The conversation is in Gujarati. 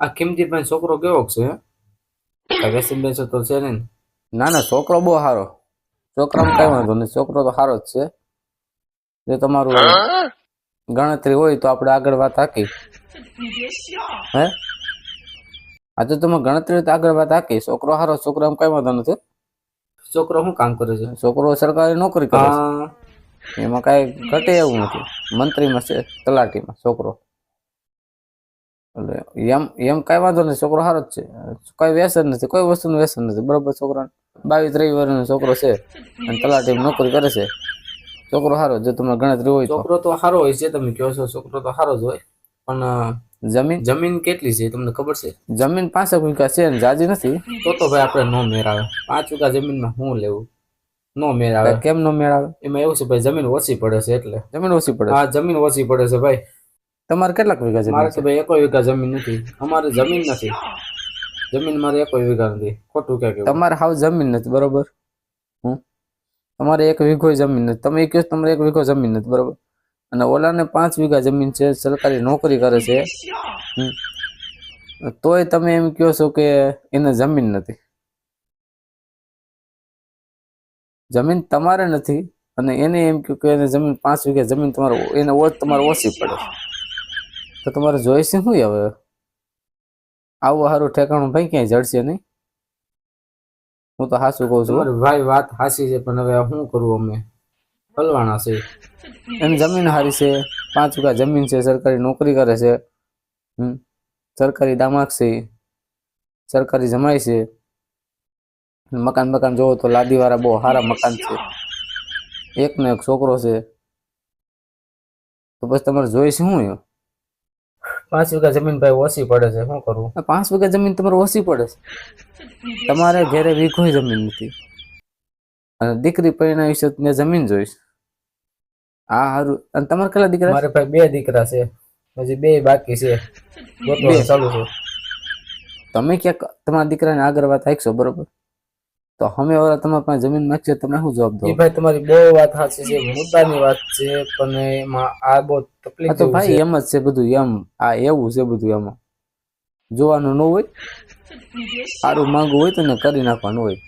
આ કિંમતી ભાઈ છોકરો કેવો છે? વેસી બેસો તો છે ને. ના ના છોકરો બહુ સારો છોકરામાં કઈ વાંધો નહીં. છોકરો તો સારો જ છે. જો તમારું ગણતરી હોય તો આપણે આગળ વાત હાકી હે? આ તો તમે ગણતરી તો આગળ વાત હાકી છોકરો સારો છોકરામાં કઈ વાંધો નથી. છોકરો શું કામ કરે છે? છોકરો સરકારી નોકરી કરે છે. એમાં કાંઈ ઘટે એવું નથી. મંત્રીમાં છે તલાટીમાં છોકરો. એટલે એમ એમ કાંઈ વાંધો નથી છોકરો સારો જ છે. કોઈ વ્યસન નથી કોઈ વસ્તુનું વ્યસન નથી. બરોબર છોકરાને બાવીસ ત્રેવીસ વર્ષનો છોકરો છે અને તલાટી નોકરી કરે છે. છોકરો સારો જો તમને ગણતરી હોય છોકરો તો સારો હોય છે તમે કહો છો છોકરો તો સારો જ હોય. પણ જમીન? જમીન કેટલી છે તમને ખબર છે? જમીન પાંસઠ વીઘા છે ને જાજી નથી. તો તો ભાઈ આપણે નો મેળ આવે પાંચ વીઘા જમીનમાં શું લેવું? નો મેળ આવે કેમ નો મેળ આવે એમાં એવું છે ભાઈ જમીન ઓછી પડે છે એટલે. જમીન ઓછી પડે હા જમીન ઓછી પડે છે ભાઈ. તમારે કેટલાક વીઘા જમીન મારે તો ભાઈ એકો વીઘા જમીન નથી. અમારે જમીન નથી. જમીન મારે એકો વીઘા નથી. ખોટું કે તમારે હાવ જમીન નથી બરોબર? તમારે એક વીઘો જમીન નથી. તમે કહો તમારે એક વીઘો જમીન નથી બરોબર? અને ઓલાને પાંચ વીઘા જમીન છે સરકારી નોકરી કરે છે. તોય તમે એમ કહો છો કે એને જમીન નથી. જમીન તમારે નથી અને એને એમ કહ્યું કે એને જમીન પાંચ વીઘા જમીન તમારે એને ઓછ તમારે ઓછી પડે તો તમારે જોઈશે શું હવે? આવું સારું ઠેકાણું ભાઈ ક્યાંય જડશે નહીં. હું તો હાસું કહું છું ભાઈ વાત હાસી છે પણ હવે શું કરવું અમે? હલવાના છે. એની જમીન હારી છે પાંચ વીઘા જમીન છે સરકારી નોકરી કરે છે. સરકારી દામાક છે સરકારી જમાય છે. મકાન મકાન જોવો તો લાદીવાળા બહુ સારા મકાન છે. એક ને એક છોકરો છે. તો પછી તમારે જોઈશે શું એમ? પાંચ વીઘા જમીન ભાઈ ઓછી પડે છે શું કરવું? પાંચ વીઘા જમીન તમારે ઓછી પડે છે. તમારે ઘરે વીઘોય જમીન નથી. અને દીકરી પરિણાવી છે મેં જમીન જોઈશ આ સારું અને તમારે કેટલા દીકરા મારે ભાઈ બે દીકરા છે. હજી બે બાકી છે. ચાલુ છે. તમે ક્યાંક તમારા દીકરાને આગળ વાત હાંકશો બરોબર? તો અમે વાળા તમારા પાસે જમીન માંગશે તમે શું જવાબ દો? એ ભાઈ તમારી બહુ વાત સાચી છે મુદ્દાની વાત છે પણ એમાં આ બહુ તકલીફ તો ભાઈ એમ જ છે બધું એમ. આ એવું છે બધું એમાં. જોવાનું ન હોય સારું માંગવું હોય તો ને કરી નાખવાનું હોય.